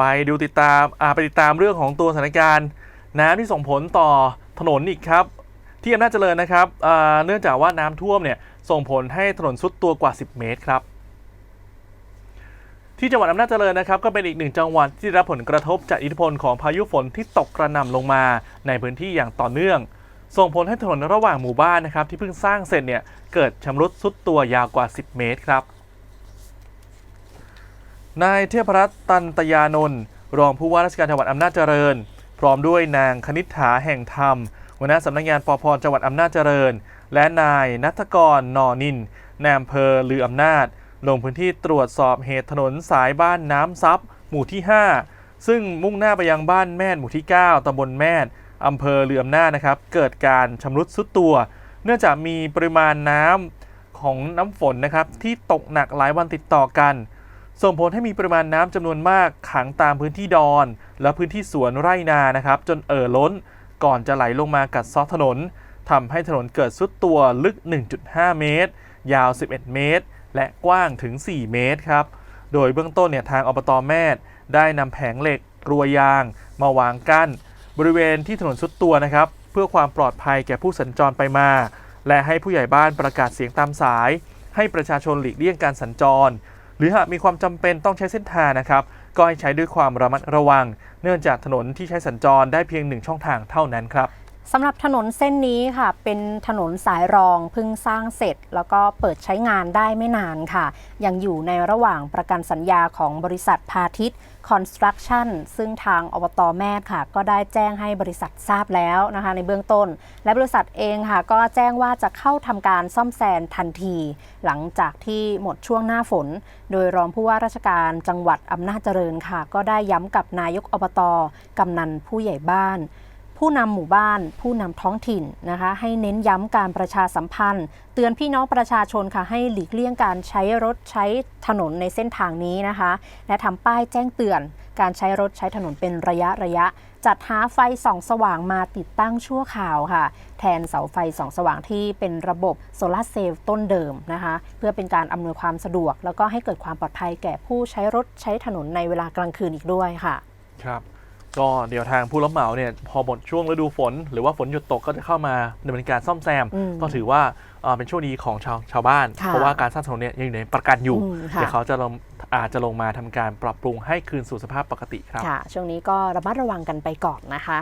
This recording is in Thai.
ไปดูติดตามไปติดตามเรื่องของตัวสถานการณ์ น้ำที่ส่งผลต่อถนนอีกครับ ที่อำนาจเจริญนะครับเนื่องจากว่าน้ำท่วมเนี่ยส่งผลให้ถนนซุดตัวกว่า 10 เมตรครับที่จังหวัดอำนาจเจริญนะครับก็เป็นอีกหนึ่งจังหวัดที่ได้รับผลกระทบจากอิทธิพลของพายุฝนที่ตกกระหน่ำลงมาในพื้นที่อย่างต่อเนื่อง ส่งผลให้ถนนระหว่างหมู่บ้านนะครับที่เพิ่งสร้างเสร็จเนี่ยเกิดชำรุดซุดตัวยาวกว่า 10 เมตรครับ นายเทพรัตน์ตันตยานนท์รองผู้ว่าราชการจังหวัดอำนาจเจริญ พร้อมด้วยนางคณิษฐาแห่งธรรมหัวหน้าสำนักงานปพจังหวัดอำนาจเจริญ และนายนัทกรนอนินนายอำเภอลืออำนาจ ลงพื้นที่ตรวจสอบเหตุถนนสายบ้านน้ำซับหมู่ที่ 5 ซึ่งมุ่งหน้าไปยังบ้านแม่หมู่ที่ 9ตำบลแม่อำเภอลืออำนาจนะครับ เกิดการชำรุดซุดตัว เนื่องจากมีปริมาณน้ำของน้ำฝนนะครับที่ตกหนักหลายวันติดต่อกัน ส่งผลให้มีปริมาณน้ำจำนวนมากขังตามพื้นที่ดอน และพื้นที่สวนไร่นานะครับ จนเอ่อล้น ก่อนจะไหลลงมากัดเซาะถนนทำให้ถนนเกิดซุดตัวลึก 1.5 เมตร ยาว 11 เมตร และกว้างถึง 4 เมตรครับ โดยเบื้องต้นเนี่ยทางอบตแม่ดได้นำแผงเหล็กกลัวยาง มาวางกั้น บริเวณที่ถนนซุดตัวนะครับ เพื่อความปลอดภัยแก่ผู้สัญจรไปมา และให้ผู้ใหญ่บ้านประกาศเสียงตามสาย ให้ประชาชนหลีกเลี่ยงการสัญจร หรือหากมีความจำเป็นต้องใช้เส้นทางนะครับ ก็ให้ใช้ด้วยความระมัดระวัง เนื่องจากถนนที่ใช้สัญจรได้เพียงหนึ่งช่องทางเท่านั้นครับ สำหรับถนนเส้นนี้ค่ะ เป็นถนนสายรองเพิ่งสร้างเสร็จ แล้วก็เปิดใช้งานได้ไม่นานค่ะ ยังอยู่ในระหว่างประกันสัญญาของบริษัทพาทิตคอนสตรักชั่นซึ่งทางอบตแม่ค่ะ ก็ได้แจ้งให้บริษัททราบแล้วนะคะ ในเบื้องต้น และบริษัทเองค่ะ ก็แจ้งว่าจะเข้าทำการซ่อมแซมทันที หลังจากที่หมดช่วงหน้าฝน โดยรองผู้ว่าราชการจังหวัดอำนาจเจริญค่ะ ก็ได้ย้ำกับนายกอบตกำนันผู้ใหญ่บ้าน ผู้นำหมู่บ้าน ผู้นำท้องถิ่นนะคะให้เน้นย้ำการประชาสัมพันธ์ เตือนพี่น้องประชาชนค่ะให้หลีกเลี่ยงการใช้รถใช้ถนนในเส้นทางนี้นะคะ และทำป้ายแจ้งเตือน การใช้รถใช้ถนนเป็นระยะระยะ จัดหาไฟส่องสว่างมาติดตั้งชั่วคราวค่ะ แทนเสาไฟส่องสว่างที่เป็นระบบโซลาร์เซลล์ต้นเดิมนะคะ เพื่อเป็นการอำนวยความสะดวก แล้วก็ให้เกิดความปลอดภัยแก่ผู้ใช้รถใช้ถนนในเวลากลางคืนอีกด้วยค่ะ ครับ ก็เดี๋ยวทางผู้รับเหมาเนี่ยพอหมดช่วงฤดูฝน หรือว่าฝนหยุดตกก็จะเข้ามาดำเนินการซ่อมแซม อืมก็ถือว่าเอ่อเป็นช่วงดีของชาวชาวบ้าน ค่ะเพราะว่าการสร้างถนนเนี่ยยังอยู่ในประกันอยู่ อืมค่ะ เดี๋ยวเขาจะลงอาจจะลงมาทำการปรับปรุงให้คืนสู่สภาพปกติครับ ค่ะ ช่วงนี้ก็ระมัดระวังกันไปก่อนนะคะ